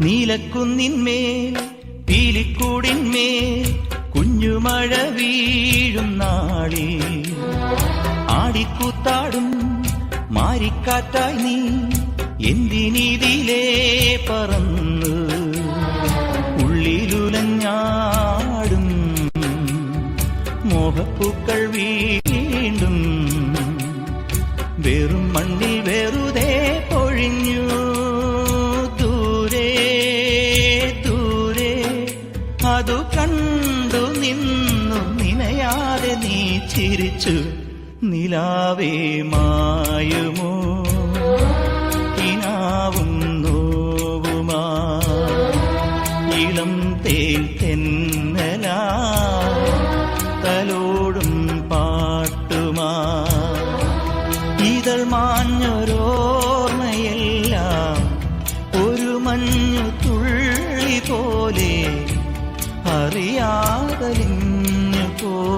നീലക്കുന്നിന്മേൽ പീലിക്കൂടിന്മേൽ കുഞ്ഞുമഴ വീഴും നാളിൽ. ആടിക്കൂത്താടും മാരിക്കാറ്റായി നീ എന്തിനീതിലേ പറന്ന് ഉള്ളിലുലഞ്ഞാടും മോഹപ്പൂക്കൾ വീണ്ടും വെറും മണ്ണിൽ വെറുതെ പൊഴിഞ്ഞു അതു കണ്ടു നിന്നു നിനയാതെ നീ ചിരിച്ചു. നിലാവേ മായുമോ? കിനാവും നോവുമാ. ഇളം തേൽ തെന്നലാ. തലോടും പാട്ടുമാ. ഇതൾ മാഞ്ഞൊരോർമ്മയെല്ലാം ഒരു മഞ്ഞു അറിയാതലിഞ്ഞു പോ.